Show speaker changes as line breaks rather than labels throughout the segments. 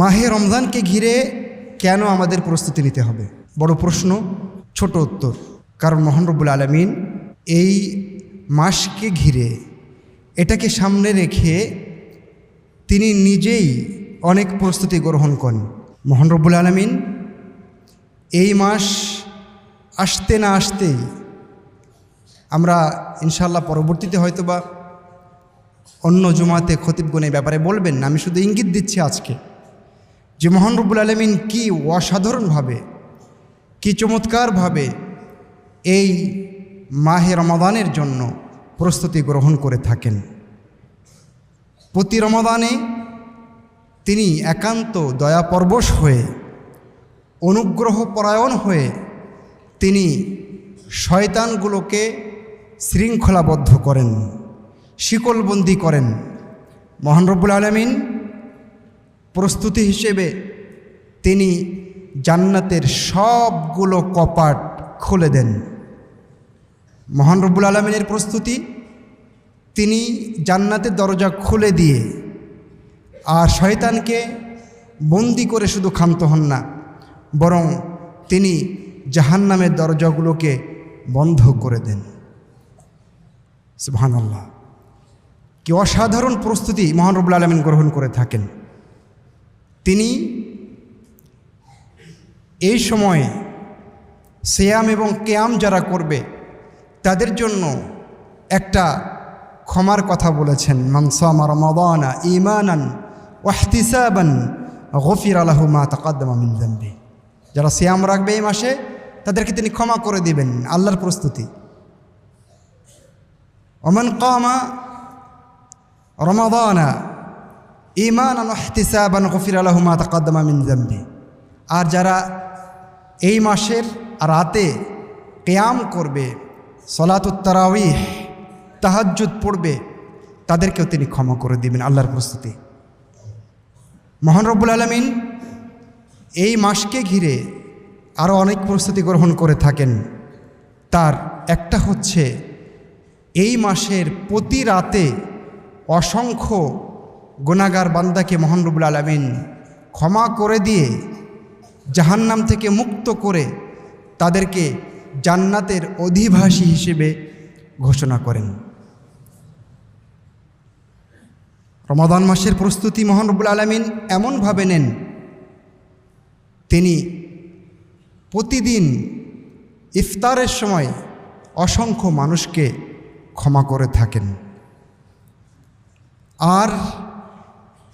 মাহে রমজানকে ঘিরে কেন আমাদের প্রস্তুতি নিতে হবে? বড় প্রশ্ন, ছোট উত্তর। কারণ মোহন রব্বুল আলমিন এই মাসকে ঘিরে, এটাকে সামনে রেখে তিনি নিজেই অনেক প্রস্তুতি গ্রহণ করেন। মোহন রব্বুল আলমিন এই মাস আসতে না আসতেই আমরা ইনশাল্লাহ পরবর্তীতে হয়তোবা অন্য জুমাতে খতিবগুণ এই ব্যাপারে বলবেন না, আমি শুধু ইঙ্গিত দিচ্ছি আজকে। যে মোহন রব্বুল আলমিন কী অসাধারণভাবে, কী চমৎকারভাবে এই মাহে রমাদানের জন্য প্রস্তুতি গ্রহণ করে থাকেন। প্রতি রমাদানে তিনি একান্ত দয়াপরবশ হয়ে অনুগ্রহ পরায়ণ হয়ে তিনি শয়তানগুলোকে শৃঙ্খলাবদ্ধ করেন, শিকলবন্দি করেন। মহান রব্বুল আলমিন প্রস্তুতি হিসেবে তিনি জান্নাতের সবগুলো কপাট খুলে দেন। মহান রব্বুল আলমিনের প্রস্তুতি, তিনি জান্নাতের দরজা খুলে দিয়ে আর শয়তানকে বন্দি করে শুধু ক্ষান্ত হন না, বরং তিনি জাহান্নামের দরজাগুলোকে বন্ধ করে দেন। সুবহান আল্লাহ কি অসাধারণ প্রস্তুতি মহান রব্বুল আলমিন গ্রহণ করে থাকেন। তিনি এই সময়ে সেয়াম এবং কেয়াম যারা করবে, তাদের জন্য একটা ক্ষমার কথা বলেছেন। মানসামা রমাদানা ইমানান ওয়াহতিসাবান গফির আলাহু মা জানবি যারা সিয়াম রাখবে এই মাসে, তাদেরকে তিনি ক্ষমা করে দিবেন, আল্লাহর প্রস্তুতি। ওমান কামা রমাদানা ইমানান ওয়াহতিসাবান গফির আলাহু মা তাকাদ্দামা মিন জানবি আর যারা এই মাসের রাতে কেয়াম করবে সলাতুত্তারাউইহ তাহাজ্জুদ পড়বে, তাদেরকেও তিনি ক্ষমা করে দিবেন। আল্লাহর প্রস্তুতি। মহান আলমিন এই মাসকে ঘিরে আরও অনেক প্রস্তুতি গ্রহণ করে থাকেন। তার একটা হচ্ছে, এই মাসের প্রতি রাতে অসংখ্য গুণাগার বান্দাকে মহান রব্বুল আলমিন ক্ষমা করে দিয়ে জাহান্নাম থেকে মুক্ত করে তাদেরকে জান্নাতের অধিবাসী হিসেবে ঘোষণা করেন। রমাদান মাসের প্রস্তুতি মহান আলমিন এমনভাবে নেন, তিনি প্রতিদিন ইফতারের সময় অসংখ্য মানুষকে ক্ষমা করে থাকেন। আর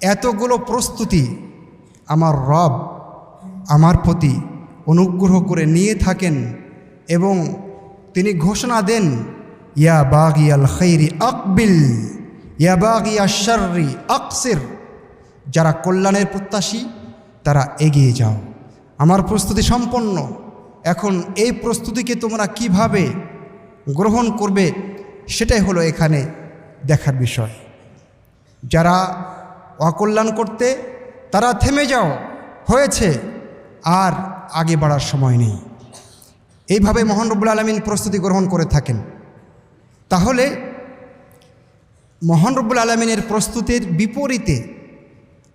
এতগুলো প্রস্তুতি আমার রব, আমার প্রতি অনুগ্রহ করে নিয়ে থাকেন এবং তিনি ঘোষণা দেন, ইয়া বাগিয়াল খৈরি আকবিল, ইয়া বাগিয়া শর্রি আকসির, যারা কল্যাণের প্রত্যাশী, তারা এগিয়ে যাও। আমার প্রস্তুতি সম্পন্ন। এখন এই প্রস্তুতিকে তোমরা কীভাবে গ্রহণ করবে, সেটাই হলো এখানে দেখার বিষয়। যারা অকল্যাণ করতে তারা থেমে যাও, হয়েছে, আর আগে বাড়ার সময় নেই। এইভাবে মোহন আলমিন প্রস্তুতি গ্রহণ করে থাকেন। তাহলে মোহন আলমিনের প্রস্তুতির বিপরীতে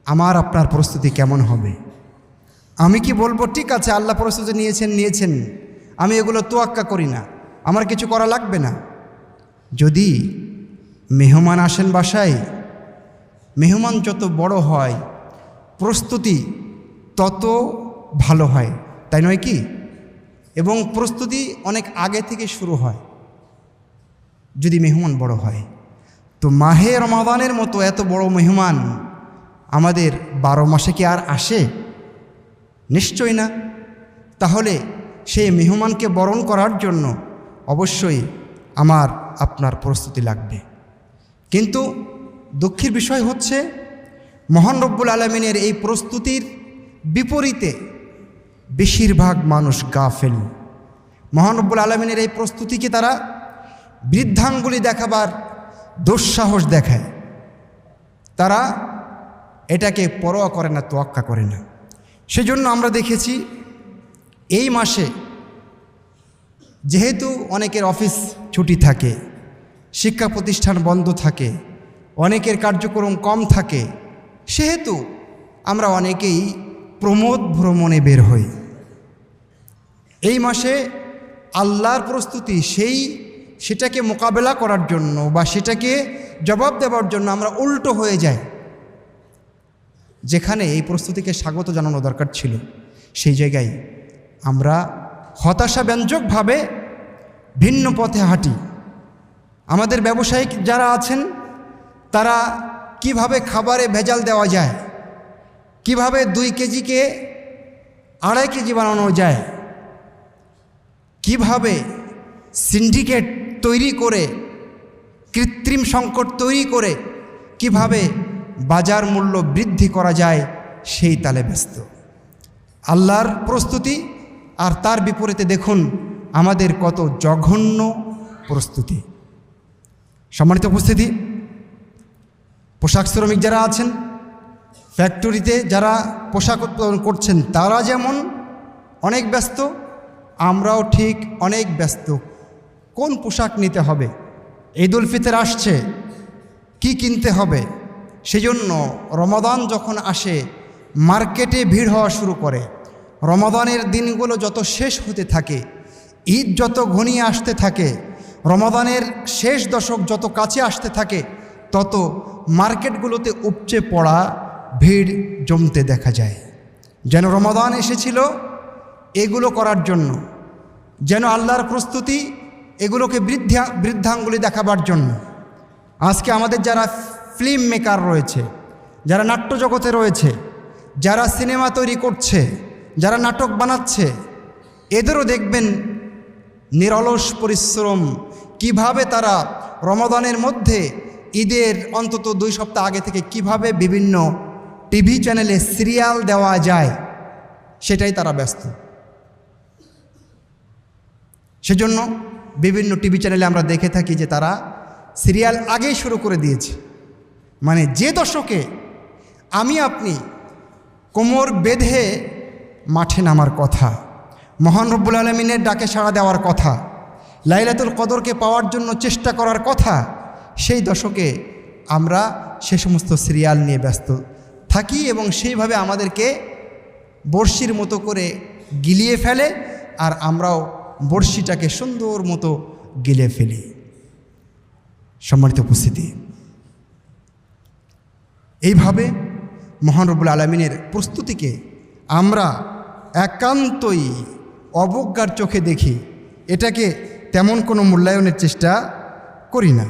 আমার, আপনার প্রস্তুতি কেমন হবে? আমি কি বলব, ঠিক আছে, আল্লাহ প্রস্তুতি নিয়েছেন নিয়েছেন, আমি এগুলো তোয়াক্কা করি না, আমার কিছু করা লাগবে না। যদি মেহমান আসেন বাসায় মেহমান যত বড় হয়, প্রস্তুতি তত ভালো হয়। তাই নয় কি? এবং প্রস্তুতি অনেক আগে থেকে শুরু হয়, যদি মেহমান বড় হয়। তো মাহে রমাদানের মতো এত বড় মেহমান আমাদের বারো মাসে কি আর আসে? নিশ্চয় না। তাহলে সেই মেহমানকে বরণ করার জন্য অবশ্যই আমার আপনার প্রস্তুতি লাগবে। কিন্তু দুঃখের বিষয় হচ্ছে, মহান রব্বুল আলমিনের এই প্রস্তুতির বিপরীতে বেশিরভাগ মানুষ গা গাফেল মহানব্বুল আলমিনের এই প্রস্তুতিকে তারা বৃদ্ধাঙ্গুলি দেখাবার দুঃসাহস দেখায়। তারা এটাকে পরোয়া করে না, তোয়াক্কা করে না। সেজন্য আমরা দেখেছি, এই মাসে যেহেতু অনেকের অফিস ছুটি থাকে, শিক্ষা প্রতিষ্ঠান বন্ধ থাকে অনেকের কার্যক্রম কম থাকে, সেহেতু আমরা অনেকেই প্রমোদ ভ্রমণে বের হই। এই মাসে আল্লাহর প্রস্তুতি সেই সেটাকে মোকাবেলা করার জন্য বা সেটাকে জবাব দেওয়ার জন্য আমরা উল্টো হয়ে যাই। যেখানে এই প্রস্তুতিকে স্বাগত জানানো দরকার ছিল, সেই জায়গায় আমরা হতাশাব্যঞ্জকভাবে ভিন্ন পথে হাঁটি। আমাদের ব্যবসায়িক যারা আছেন তারা কীভাবে খাবারে ভেজাল দেওয়া যায়? কীভাবে দুই কেজিকে আড়াই কেজি বানানো যায়? কীভাবে সিন্ডিকেট তৈরি করে, কৃত্রিম সংকট তৈরি করে, কীভাবে বাজার মূল্য বৃদ্ধি করা যায়, সেই তালে ব্যস্ত। আল্লাহর প্রস্তুতি আর তার বিপরীতে দেখুন, আমাদের কত জঘন্য প্রস্তুতি। সম্মানিত উপস্থিতি পোশাক শ্রমিক যারা আছেন, ফ্যাক্টরিতে যারা পোশাক উৎপাদন করছেন, তারা যেমন অনেক ব্যস্ত, আমরাও ঠিক অনেক ব্যস্ত। কোন পোশাক নিতে হবে? ঈদ উল ফিতর আসছে, কি কিনতে হবে? সেজন্য রমাদান যখন আসে, মার্কেটে ভিড় হওয়া শুরু করে। রমাদানের দিনগুলো যত শেষ হতে থাকে, ঈদ যত ঘনিয়ে আসতে থাকে, রমাদানের শেষ দশক যত কাছে আসতে থাকে, তত মার্কেটগুলোতে উপচে পড়া ভিড় জমতে দেখা যায়। যেন রমাদান এসেছিল এগুলো করার জন্য। যেন আল্লাহর প্রস্তুতি এগুলোকে বৃদ্ধা, বৃদ্ধাঙ্গুলি দেখাবার জন্য। আজকে আমাদের যারা ফিল্ম মেকার রয়েছে, যারা নাট্য জগতে রয়েছে, যারা সিনেমা তৈরি করছে, যারা নাটক বানাচ্ছে, এদেরও দেখবেন নিরলস পরিশ্রম। কীভাবে তারা রমাদানের মধ্যে ঈদের অন্তত দুই সপ্তাহ আগে থেকে কীভাবে বিভিন্ন টিভি চ্যানেলে সিরিয়াল দেওয়া যায়, সেটাই তারা ব্যস্ত। সেজন্য বিভিন্ন টিভি চ্যানেলে আমরা দেখে থাকি যে তারা সিরিয়াল আগেই শুরু করে দিয়েছে। মানে যে দশকে আমি আপনি কোমর বেঁধে মাঠে নামার কথা, মহান রব্বুল আলমিনের ডাকে সাড়া দেওয়ার কথা, লাইলাতুল কদরকে পাওয়ার জন্য চেষ্টা করার কথা সেই দশকে আমরা সে সমস্ত সিরিয়াল নিয়ে ব্যস্ত থাকি এবং সেইভাবে আমাদেরকে বড়শির মতো করে গিলিয়ে ফেলে আর আমরাও বড়শিটাকে সুন্দর মতো গিলে ফেলি। সম্মানিত উপস্থিতি, এইভাবে মহানরবুল আলমিনের প্রস্তুতিকে আমরা একান্তই অবজ্ঞার চোখে দেখি। এটাকে তেমন কোনো মূল্যায়নের চেষ্টা করি না।